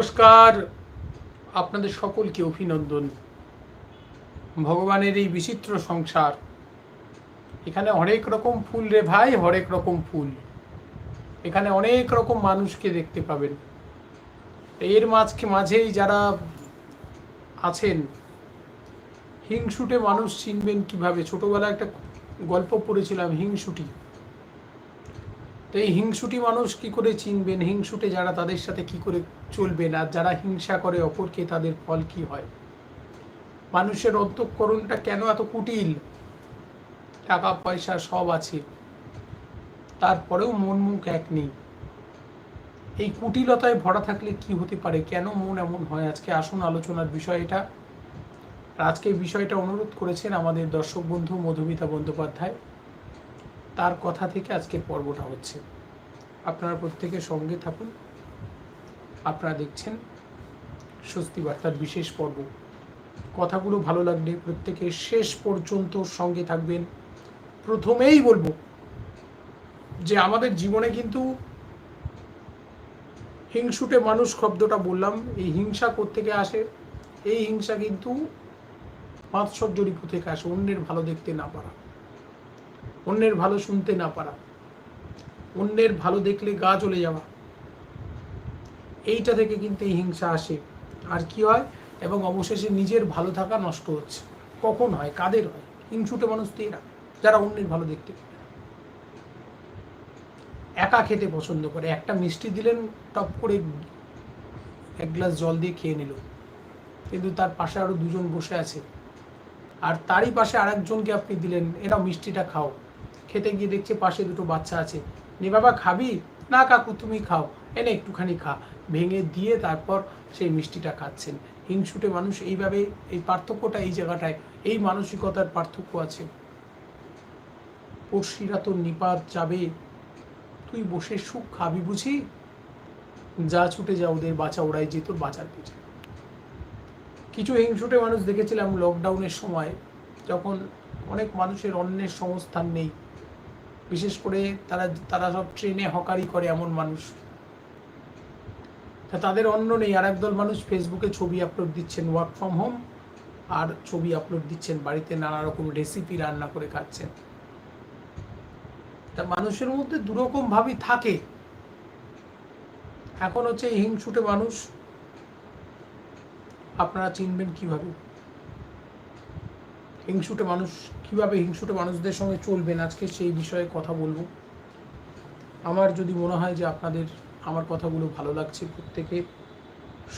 নমস্কার। আপনাদের সকলকে অভিনন্দন। ভগবানের এই বিচিত্র সংসার। এখানে অনেক রকম ফুল রে ভাই হরেক রকম ফুল। এখানে অনেক রকম মানুষকে দেখতে পাবেন। এর মাঝকে মাঝেই যারা আছেন, হিংসুটে মানুষ চিনবেন কীভাবে? ছোটবেলায় একটা গল্প পড়েছিলাম, হিংসুটি। তো এই হিংসুটি মানুষ কি করে চিনবেন? হিংসুটে যারা তাদের সাথে কি করে চলবেন না, যারা হিংসা করে অপরকে তাদের ফল কি হয়? মানুষের অন্তঃকরণটা কেন এত কুটিল? টাকা পয়সা সব আছে। তারপরেও মন মুখ এক নেই। এই কুটিলতায় ভরা থাকলে কি হতে পারে? কেন মন এমন হয়? আজকে আসুন আলোচনার বিষয় এটা। আজকে বিষয়টা অনুরোধ করেছেন আমাদের দর্শক বন্ধু মধুমিতা বন্দ্যোপাধ্যায়। তার কথা থেকে আজকের পর্বটা হচ্ছে। আপনারা প্রত্যেকের সঙ্গে থাকুন। আপনারা দেখছেন স্বস্তি বার্তার বিশেষ পর্ব। কথাগুলো ভালো লাগলে প্রত্যেকে শেষ পর্যন্ত সঙ্গে থাকবেন। প্রথমেই বলব যে আমাদের জীবনে কিন্তু হিংসুটে মানুষ শব্দটা বললাম, এই হিংসা থেকে আসে? এই হিংসা কিন্তু মাৎসর্যরিপু থেকে আসে? অন্যের ভালো দেখতে না পারা। অন্যের ভালো শুনতে না পারা। অন্যের ভালো দেখলে গা চলে যাওয়া। এইটা থেকে কিন্তু এই হিংসা আসে। আর কি হয়? এবং অবশেষে নিজের ভালো থাকা নষ্ট হচ্ছে। কখন হয়? কাদের হয়? হিংসুটে মানুষ তো এরা। যারা অন্যের ভালো দেখতে। একা খেতে পছন্দ করে। একটা মিষ্টি দিলেন, টপ করে এক গ্লাস জল দিয়ে খেয়ে নিল। কিন্তু তার পাশে আরও দুজন বসে আছে। আর তারই পাশে আরেকজনকে আপনি দিলেন এরা মিষ্টিটা খাও। খেতে গিয়ে দেখছে পাশে দুটো বাচ্চা আছে। নে বাবা, খাবি? না কাকু, তুমি খাও। এনে একটুখানি খা। ভেঙে দিয়ে তারপর সেই মিষ্টিটা খাচ্ছেন। হিংসুটে মানুষ এইভাবে এই পার্থক্যটা এই জায়গাটায়, এই মানসিকতার পার্থক্য আছে। পড়শিরা তোর নিপাত যাবে। তুই বসে সুখ খাবি বুঝি? যা ছুটে যা ওদের বাঁচা, ওরাই যে তোর বাঁচার পিছে। কিছু হিংসুটে মানুষ দেখেছিলাম লকডাউনের সময়, যখন অনেক মানুষের অন্যের সংস্থান নেই। বিশেষ করে তারা তারা সব ট্রেনে হকারি করে এমন মানুষ। তাদের অন্য নেই আর একদল মানুষ ফেসবুকে ছবি আপলোড দিচ্ছেন ওয়ার্ক ফ্রম হোম আর ছবি আপলোড দিচ্ছেন বাড়িতে নানা রকম রেসিপি রান্না করে খাচ্ছেন। তা মানুষের মধ্যে দুরকম ভাবই থাকে। এখন হচ্ছে হিংসুটে মানুষ। আপনারা চিনবেন কীভাবে? হিংসুটে মানুষ, কীভাবে হিংসুটে মানুষদের সঙ্গে চলবেন আজকে সেই বিষয়ে কথা বলব। আমার যদি মনে হয় যে আপনাদের আমার কথাগুলো ভালো লাগছে, প্রত্যেকে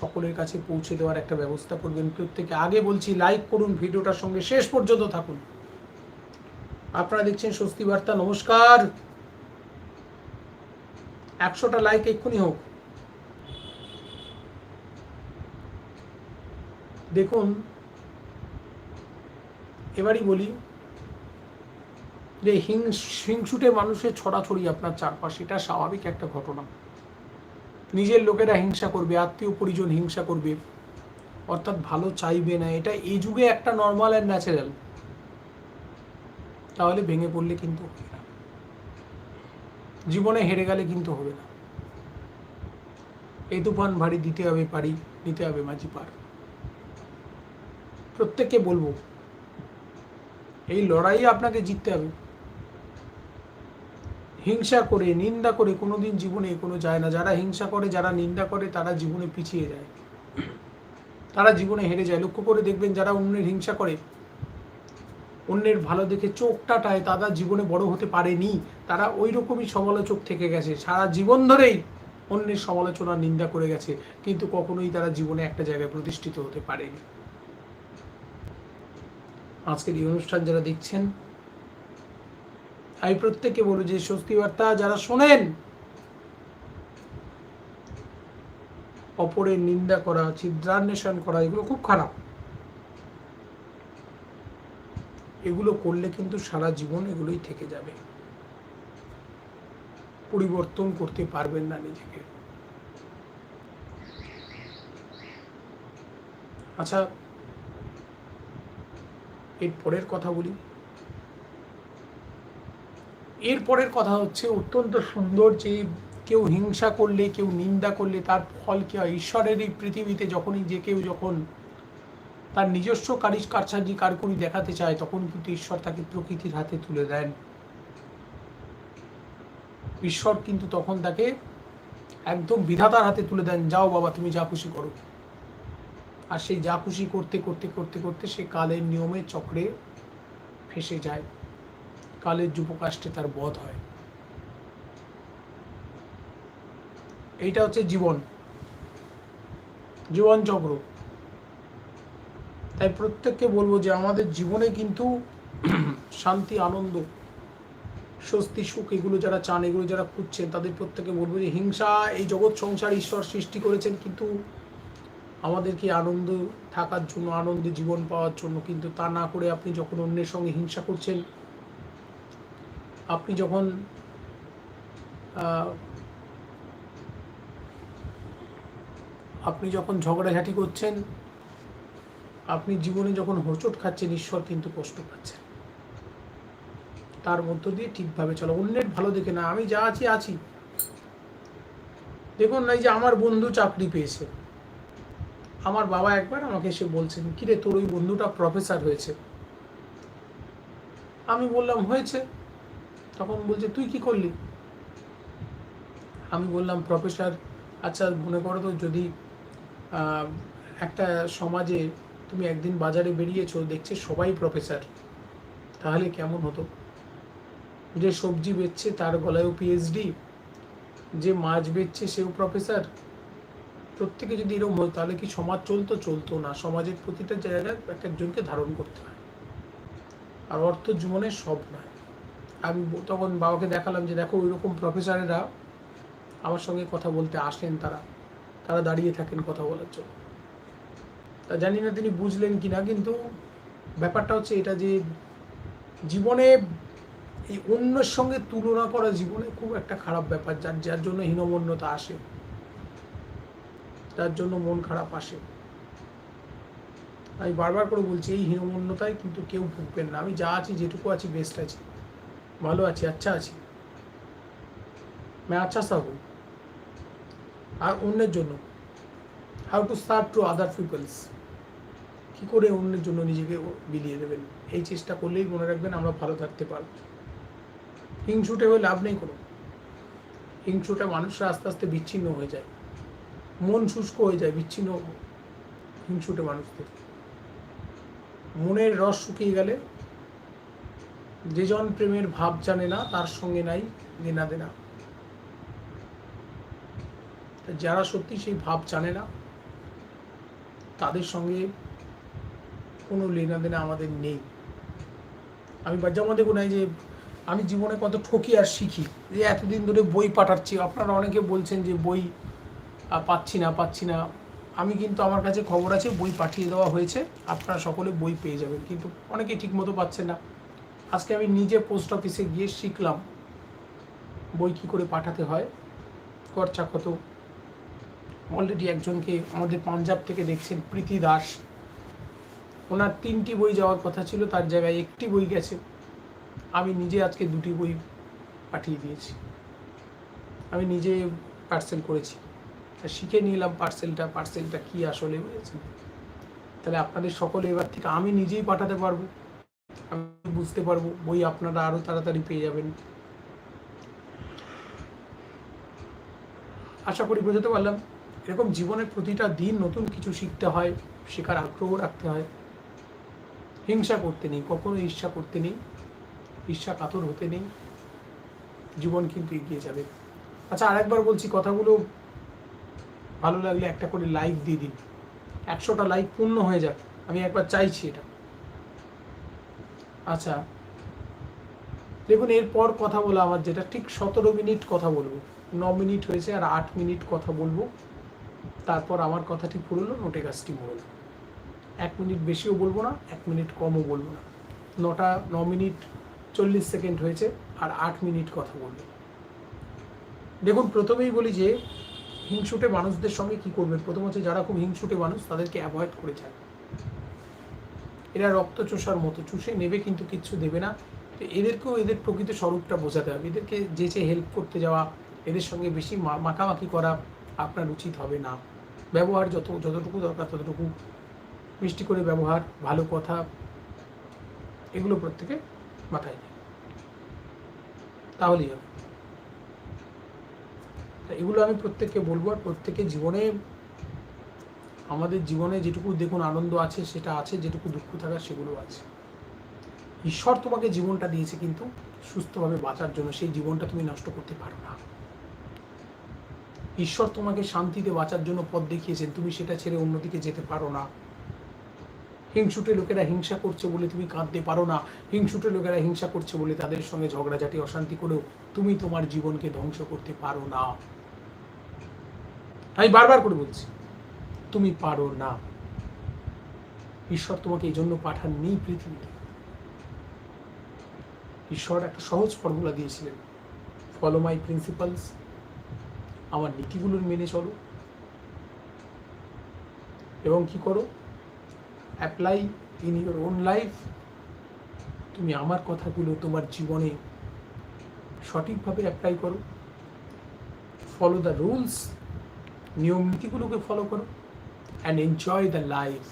সকলের কাছে পৌঁছে দেওয়ার একটা ব্যবস্থা করবেন। প্রত্যেকে আগে বলছি লাইক করুন, ভিডিওটার সঙ্গে শেষ পর্যন্ত থাকুন। আপনারা দেখছেন স্বস্তি বার্তা, নমস্কার। একশোটা লাইক এক্ষুনি হোক। দেখুন এবারই বলি, যে হিংস হিংসুটে মানুষের ছড়াছড়ি আপনার চারপাশে, এটা স্বাভাবিক একটা ঘটনা। নিজের লোকেরা হিংসা করবে, আত্মীয় পরিজন হিংসা করবে, অর্থাৎ ভালো চাইবে না। এটা এই যুগে একটা নর্মাল অ্যান্ড ন্যাচারাল তাহলে ভেঙে পড়লে কিন্তু জীবনে হেরে গেলে কিন্তু হবে না। এই তুফান ভারী, দিতে হবে পারি, নিতে হবে মাঝি পার। প্রত্যেককে বলব এই লড়াই আপনাকে জিততে হবে। হিংসা করে, নিন্দা করে কোনোদিন জীবনে কোনো যায় না। যারা হিংসা করে, যারা নিন্দা করে, তারা জীবনে পিছিয়ে যায়। তারা জীবনে হেরে যায়। লক্ষ্য করে দেখবেন যারা অন্যের হিংসা করে, অন্যের ভালো দেখে চোখটাটায় তারা জীবনে বড় হতে পারেনি। তারা ওই রকমই সমালোচক থেকে গেছে। সারা জীবন ধরেই অন্যের সমালোচনা, নিন্দা করে গেছে। কিন্তু কখনোই তারা জীবনে একটা জায়গায় প্রতিষ্ঠিত হতে পারেনি। আজকের এই অনুষ্ঠান যারা দেখছেন, আমি প্রত্যেককে বলব যে স্বস্তি বার্তা যারা শোনেন, অপরের নিন্দা করা, ছিদ্রান্বেষণ করা, এগুলো খুব খারাপ। এগুলো করলে কিন্তু সারা জীবন এগুলোই থেকে যাবে। পরিবর্তন করতে পারবেন না নিজেকে। আচ্ছা এর পরের কথা বলি। এর পরের কথা হচ্ছে, অত্যন্ত সুন্দর যে কেউ হিংসা করলে, কেউ নিন্দা করলে, তার ফল কি হয়? ঈশ্বরের এই পৃথিবীতে যখনই যে কেউ যখন তার নিজস্ব কারিশ কারসাজি কারকুরি দেখাতে চায়, তখন কিন্তু ঈশ্বর তাকে প্রকৃতির হাতে তুলে দেন। ঈশ্বর কিন্তু তখন তাকে একদম বিধাতার হাতে তুলে দেন, যাও বাবা, তুমি যা খুশি করো। আর সেই যা খুশি করতে করতে করতে করতে সে কালের নিয়মে চক্রে ফেসে যায়। কালের যুবকাষ্টে তার বধ হয়। এইটা হচ্ছে জীবন। জীবন চক্র। তাই প্রত্যেককে বলব যে আমাদের জীবনে কিন্তু শান্তি, আনন্দ, স্বস্তি, সুখ, এগুলো যারা চান, এগুলো যারা খুঁজছেন, তাদের প্রত্যেকে বলব যে হিংসা, এই জগৎ সংসার ঈশ্বর সৃষ্টি করেছেন, কিন্তু আমাদেরকে আনন্দ, থাকার জন্য, আনন্দে জীবন পাওয়ার জন্য। কিন্তু তা না করে আপনি যখন অন্যের সঙ্গে হিংসা করছেন, আপনি যখন আপনি যখন ঝগড়াঝাটি করছেন, আপনি জীবনে যখন হোঁচট খাচ্ছেন, ঈশ্বর কিন্তু কষ্ট পাচ্ছেন। তার মধ্য দিয়ে ঠিকভাবে চলো। অন্যের ভালো দেখে না, আমি যা আছি আছি। দেখুন এই যে আমার বন্ধু চাকরি পেয়েছে। আমার বাবা একবার আমাকে এসে বলছেন, কিরে তোর ওই বন্ধুটা প্রফেসর হয়েছে? আমি বললাম, হয়েছে। তখন বলছে, তুই কি করলি? আমি বললাম প্রফেসর আচ্ছা মনে করো তো যদি একটা সমাজে তুমি একদিন বাজারে বেরিয়েছো, দেখছে সবাই প্রফেসর তাহলে কেমন হতো? যে সবজি বেচছে তার গলায়ও পিএইচডি যে মাছ বেচছে সেও প্রফেসর প্রত্যেকে যদি এরকম হতো তাহলে কি সমাজ চলতো? চলতো না। সমাজের প্রতিটা জায়গায় এক একজনকে ধারণ করতে হয়। আর অর্থ জীবনে সব নয়। আমি তখন বাবাকে দেখালাম যে, দেখো, ওইরকম প্রফেসরেরা আমার সঙ্গে কথা বলতে আসেন তারা। তারা দাঁড়িয়ে থাকেন কথা বলার জন্য। তা জানি না তিনি বুঝলেন কি না কিন্তু ব্যাপারটা হচ্ছে এটা যে, জীবনে এই অন্যের সঙ্গে তুলনা করা জীবনে খুব একটা খারাপ ব্যাপার, যার যার জন্য হীনমন্যতা আসে। যার জন্য মন খারাপ আসে আমি বারবার করে বলছি এই হীনমন্যতায় কিন্তু কেউ ভুগবেন না আমি যা আছি যেটুকু আছি বেস্ট আছি ভালো আছি আচ্ছা আছি मैं अच्छा सा हूँ আর অন্যের জন্য how to serve to other peoples কী করে অন্যের জন্য নিজেকে বিলিয়ে দেবেন এই চেষ্টা করলেই মনে রাখবেন আমরা ভালো থাকতে পারবো হিংসুটে হয়ে লাভ নেই কোনো হিংসুটে মানুষরা আস্তে আস্তে বিচ্ছিন্ন হয়ে যায় মন শুষ্ক হয়ে যায়, বিচ্ছিন্ন হিংসুটে মানুষদের মনের রস শুকিয়ে গেলে যেজন প্রেমের ভাব জানে না, তার সঙ্গে নাই দেনা। দেনা যারা সত্যি সেই ভাব জানে না, তাদের সঙ্গে কোনো লেনা দেনা আমাদের নেই। আমি দেখুন এই যে, আমি জীবনে কত ঠকি আর শিখি। যে এতদিন ধরে বই পাঠাচ্ছি। আপনারা অনেকে বলছেন যে বই পাচ্ছি না পাচ্ছি না। আমি কিন্তু আমার কাছে খবর আছে, বই পাঠিয়ে দেওয়া হয়েছে। আপনারা সকলে বই পেয়ে যাবেন, কিন্তু অনেকেই ঠিকমতো পাচ্ছেন না। আজকে আমি নিজে পোস্ট অফিসে গিয়ে শিখলাম বই কী করে পাঠাতে হয়। খরচা কত অলরেডি একজনকে আমাদের পাঞ্জাব থেকে দেখছেন, প্রীতি দাস। ওনার তিনটি বই যাওয়ার কথা ছিল, তার জায়গায় একটি বই গেছে। আমি নিজে আজকে দুটি বই পাঠিয়ে দিয়েছি। আমি নিজে পার্সেল করেছি। শিখে নিলাম পার্সেলটা পার্সেলটা কি আসলে হয়েছে? তাহলে আপনাদের সকলে এবার থেকে আমি নিজেই পাঠাতে পারব। আমি বুঝতে পারব, বই আপনারা আরও তাড়াতাড়ি পেয়ে যাবেন। আশা করি বোঝাতে পারলাম। এরকম জীবনের প্রতিটা দিন নতুন কিছু শিখতে হয়, শেখার আগ্রহ রাখতে হয়। হিংসা করতে নেই, কখনো ঈর্ষা করতে নেই, ঈর্ষা কাতর হতে নেই। জীবন কিন্তু এগিয়ে যাবে। আচ্ছা আরেকবার বলছি কথাগুলো ভালো লাগলে একটা করে লাইক দিয়ে দিন। একশোটা লাইক পূর্ণ হয়ে যাক। আমি একবার চাইছি এটা। আচ্ছা। দেখুন, এরপর কথা বলা আমার যেটা ঠিক সতেরো মিনিট কথা বলব। ন মিনিট হয়েছে আর আট মিনিট কথা বলব। তারপর আমার কথাটি ফুরলো নোটে গাছটি মরলো এক মিনিট বেশিও বলব না, এক মিনিট কমও বলব না। নটা, ন মিনিট চল্লিশ সেকেন্ড হয়েছে আর আট মিনিট কথা বলব। দেখুন, প্রথমেই বলি যে হিংসুটে মানুষদের সঙ্গে কি করবেন প্রথম হচ্ছে যারা খুব হিংসুটে মানুষ, তাদেরকে অ্যাভয়েড করে যায়। এরা রক্ত চোষার মতো, চুষে নেবে কিন্তু কিচ্ছু দেবে না। তো এদেরকেও এদের প্রকৃত স্বরূপটা বোঝাতে হবে। এদেরকে যেচে হেল্প করতে যাওয়া, এদের সঙ্গে বেশি মাখামাখি করা আপনার উচিত হবে না। ব্যবহার যত, যতটুকু দরকার ততটুকু। মিষ্টি করে ব্যবহার, ভালো কথা, এগুলো প্রত্যেকে মাথায় তাহলেই হবে। এগুলো আমি প্রত্যেককে বলব আর প্রত্যেকের জীবনে আমাদের জীবনে যেটুকু দেখুন আনন্দ আছে, সেটা আছে, যেটুকু দুঃখ থাকার সেগুলো আছে। ঈশ্বর তোমাকে জীবনটা দিয়েছে কিন্তু সুস্থভাবে বাঁচার জন্য, সেই জীবনটা তুমি নষ্ট করতে পারো না। ঈশ্বর তোমাকে শান্তিতে বাঁচার জন্য পথ দেখিয়েছেন, তুমি সেটা ছেড়ে অন্যদিকে যেতে পারো না। হিংসুটে লোকেরা হিংসা করছে বলে তুমি কাঁদতে পারো না। হিংসুটে লোকেরা হিংসা করছে বলে তাদের সঙ্গে ঝগড়াঝাটি, অশান্তি করেও তুমি তোমার জীবনকে ধ্বংস করতে পারো না। আমি বারবার করে বলছি, তুমি পারো না। ঈশ্বর তোমাকে এই জন্য পাঠাননি পৃথিবীতে। ঈশ্বর একটা সহজ ফর্মুলা দিয়েছিলেন ফলো মাই প্রিন্সিপালস আমার নীতিগুলোর মেনে চলো। এবং কি করো? Apply in your own life তুমি আমার কথাগুলো তোমার জীবনে সঠিকভাবে অ্যাপ্লাই করো। ফলো দ্য রুলস নিয়ম নীতিগুলোকে ফলো করো অ্যান্ড এনজয় দ্য লাইফ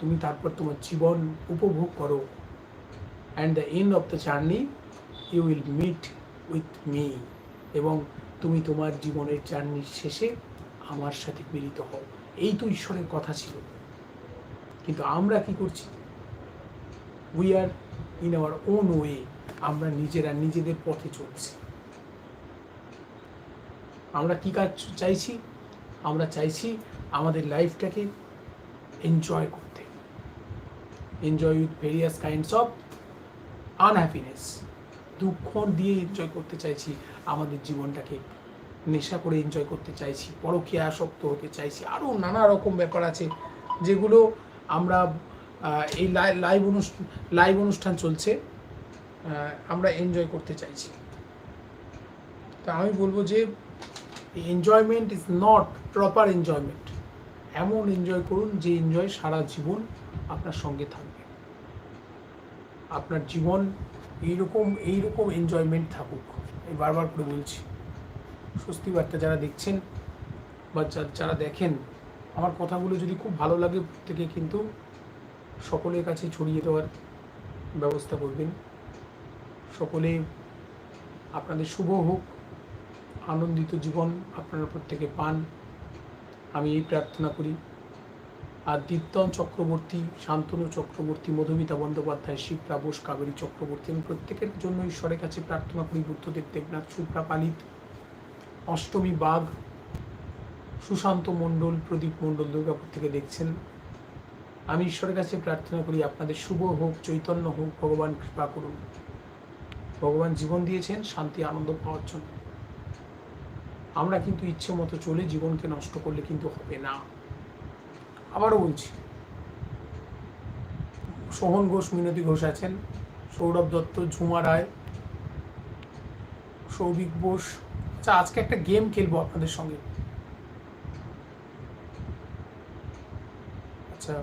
তুমি তারপর তোমার জীবন উপভোগ করো। And the end of the journey you will meet with me এবং তুমি তোমার জীবনের জার্নির শেষে আমার সাথে মিলিত হও। এই তো ঈশ্বরের কথা ছিল। কিন্তু আমরা কি করছি? We are in our own way আমরা নিজেরা নিজেদের পথে চলছি। আমরা কি কাজ চাইছি? আমরা চাইছি আমাদের লাইফটাকে এনজয় করতে। Enjoy with various kinds of unhappiness দুঃখ দিয়ে এনজয় করতে চাইছি, আমাদের জীবনটাকে নেশা করে এনজয় করতে চাইছি, পরকীয়া আসক্ত হতে চাইছি আরও নানা রকম ব্যাপার আছে, যেগুলো আমরা এই লাইভ অনুষ্ঠান লাইভ অনুষ্ঠান চলছে আমরা এনজয় করতে চাইছি। তা আমি বলব যে enjoyment is not proper enjoyment এমন এনজয় করুন যে এনজয় সারা জীবন আপনার সঙ্গে থাকবে। আপনার জীবন এইরকম এইরকম এনজয়মেন্ট থাকুক। আমি বারবার করে বলছি, স্বস্তি বার্তা যারা দেখছেন বা যারা দেখেন, আমার কথাগুলো যদি খুব ভালো লাগে প্রত্যেকে কিন্তু সকলের কাছে ছড়িয়ে দেওয়ার ব্যবস্থা করবেন। সকলে আপনাদের শুভ হোক। আনন্দিত জীবন আপনারা প্রত্যেকে পান। আমি এই প্রার্থনা করি। আর দীপ্তন চক্রবর্তী, শান্তনু চক্রবর্তী, মধুমিতা বন্দ্যোপাধ্যায়, শিবরা বোস, কাবেরী চক্রবর্তী, আমি প্রত্যেকের জন্য ঈশ্বরের কাছে প্রার্থনা করি, বুদ্ধদেব, দেবনাথ সুপ্রা পালিত, অষ্টমী বাঘ, সুশান্ত মণ্ডল, প্রদীপ মণ্ডল, দুর্গাপুর থেকে দেখছেন। আমি ঈশ্বরের কাছে প্রার্থনা করি, আপনাদের শুভ হোক, চৈতন্য হোক, ভগবান কৃপা করুন। ভগবান জীবন দিয়েছেন, শান্তি, আনন্দ পাওয়ার জন্য। আমরা কিন্তু ইচ্ছে মতো চলে জীবনকে নষ্ট করলে কিন্তু হবে না। আবারও বলছি, সোহন ঘোষ, মিনতি ঘোষ আছেন, সৌরভ দত্ত, ঝুমা রায়, সৌভিক বোস। আচ্ছা আজকে একটা গেম খেলব আপনাদের সঙ্গে। আচ্ছা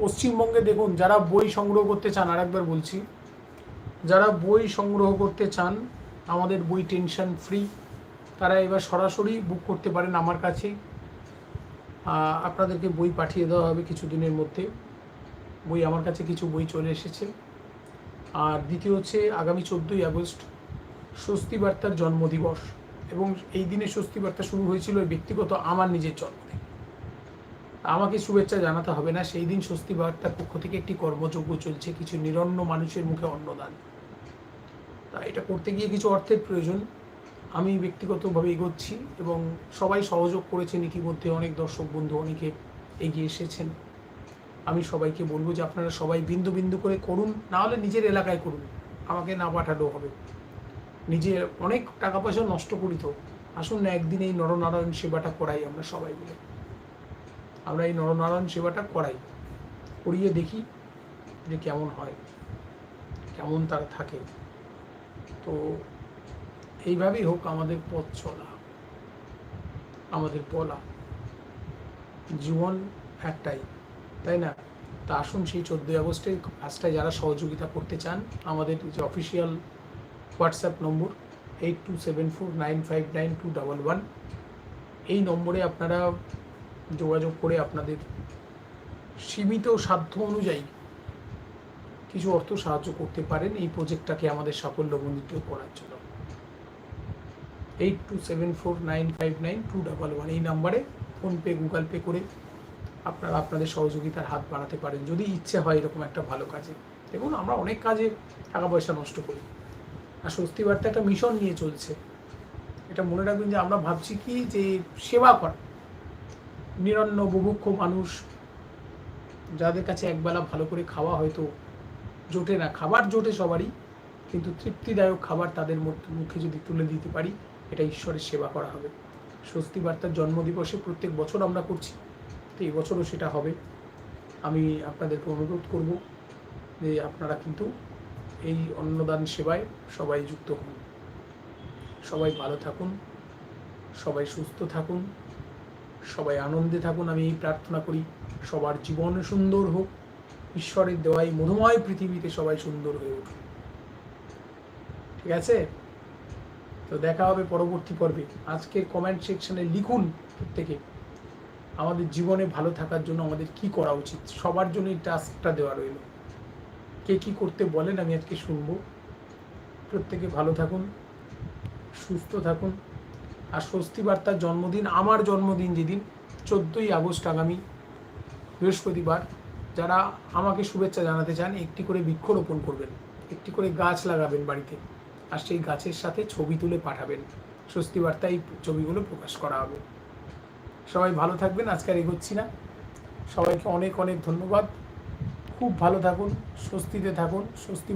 পশ্চিমবঙ্গে দেখুন, যারা বই সংগ্রহ করতে চান, আরেকবার বলছি যারা বই সংগ্রহ করতে চান, আমাদের বই টেনশন ফ্রি। তারা এবার সরাসরি বুক করতে পারেন আমার কাছে। আপনাদেরকে বই পাঠিয়ে দেওয়া হবে কিছু দিনের মধ্যে। বই আমার কাছে কিছু বই চলে এসেছে। আর দ্বিতীয় হচ্ছে আগামী চোদ্দোই আগস্ট, স্বস্তি বার্তার জন্মদিবস। এবং এই দিনে স্বস্তি বার্তা শুরু হয়েছিল ব্যক্তিগত আমার নিজের জন্মদিন। আমাকে শুভেচ্ছা জানাতে হবে না। সেই দিন স্বস্তি বার্তার পক্ষ থেকে একটি কর্মযজ্ঞ চলছে। কিছু নিরন্ন মানুষের মুখে অন্নদান। এটা করতে গিয়ে কিছু অর্থের প্রয়োজন। আমি ব্যক্তিগতভাবে এগোচ্ছি এবং সবাই সহযোগ করেছেন ইতিমধ্যে অনেক দর্শক বন্ধু, অনেকে এগিয়ে এসেছেন। আমি সবাইকে বলব যে আপনারা সবাই বিন্দু বিন্দু করে করুন, না হলে নিজের এলাকায় করুন। আমাকে না পাঠালেও হবে। নিজে অনেক টাকা পয়সা নষ্ট করি তো। আসুন না, একদিন এই নরনারায়ণ সেবাটা করাই আমরা সবাই মিলে। আমরা এই নরনারায়ণ সেবাটা করাই। করিয়ে দেখি যে কেমন হয়, কেমন তারা থাকে। তো এইভাবেই হোক আমাদের পথ চলা, আমাদের বলা। জীবন একটাই, তাই না? তা আসুন সেই চোদ্দোই আগস্টে কাজটায় যারা সহযোগিতা করতে চান, আমাদের যে official WhatsApp number eight two seven four nine five nine two double one এই নম্বরে আপনারা যোগাযোগ করে আপনাদের সীমিত সাধ্য অনুযায়ী কিছু অর্থ সাহায্য করতে পারেন এই প্রজেক্টটাকে আমাদের সাফল্য সাফল্যমণ্ডিত করার জন্য। Eight two seven four nine five nine two double one এই নাম্বারে ফোনপে, গুগল পে করে আপনারা আপনাদের সহযোগিতার হাত বাড়াতে পারেন। যদি ইচ্ছে হয় এরকম একটা ভালো কাজে। দেখুন, আমরা অনেক কাজে টাকা পয়সা নষ্ট করি। আর স্বস্তি বার্তা একটা মিশন নিয়ে চলছে। এটা মনে রাখবেন যে আমরা ভাবছি কি যে সেবা করা। নিরন্ন, বুভুক্ষ মানুষ, যাদের কাছে একবেলা ভালো করে খাওয়া হয়তো জোটে না, খাবার জোটে সবারই, কিন্তু তৃপ্তিদায়ক খাবার তাদের মুখে যদি তুলে দিতে পারি এটা ঈশ্বরের সেবা করা হবে। স্বস্তি বার্তার জন্মদিবসে প্রত্যেক বছর আমরা করছি, তো এই বছরও সেটা হবে। আমি আপনাদেরকে অনুরোধ করব যে আপনারা কিন্তু এই অন্নদান সেবায় সবাই যুক্ত হন। সবাই ভালো থাকুন, সবাই সুস্থ থাকুন, সবাই আনন্দে থাকুন। আমি এই প্রার্থনা করি, সবার জীবন সুন্দর হোক ঈশ্বরের দেওয়াই মনোময় পৃথিবীতে সবাই সুন্দর হয়ে উঠুক ঠিক আছে? তো দেখা হবে পরবর্তী পর্বে। আজকের কমেন্ট সেকশনে লিখুন প্রত্যেকে আমাদের জীবনে ভালো থাকার জন্য আমাদের কি করা উচিত। সবার জন্য এই টাস্কটা দেওয়া রইল। কে কি করতে বলেন আমি আজকে শুনব। প্রত্যেকে ভালো থাকুন, সুস্থ থাকুন। আর স্বস্তি বার্তার জন্মদিন, আমার জন্মদিন যেদিন, চোদ্দোই আগস্ট আগামী বৃহস্পতিবার। যারা আমাকে শুভেচ্ছা জানাতে চান, একটি করে বৃক্ষরোপণ করবেন, একটি করে গাছ লাগাবেন বাড়িতে, আর সেই গাছের সাথে ছবি তুলে পাঠাবেন। স্বস্তি বার্তা এই ছবিগুলো প্রকাশ করা হবে। সবাই ভালো থাকবেন, আজকে এগোচ্ছি না। সবাইকে অনেক অনেক ধন্যবাদ। খুব ভালো থাকুন, স্বস্তিতে থাকুন, স্বস্তি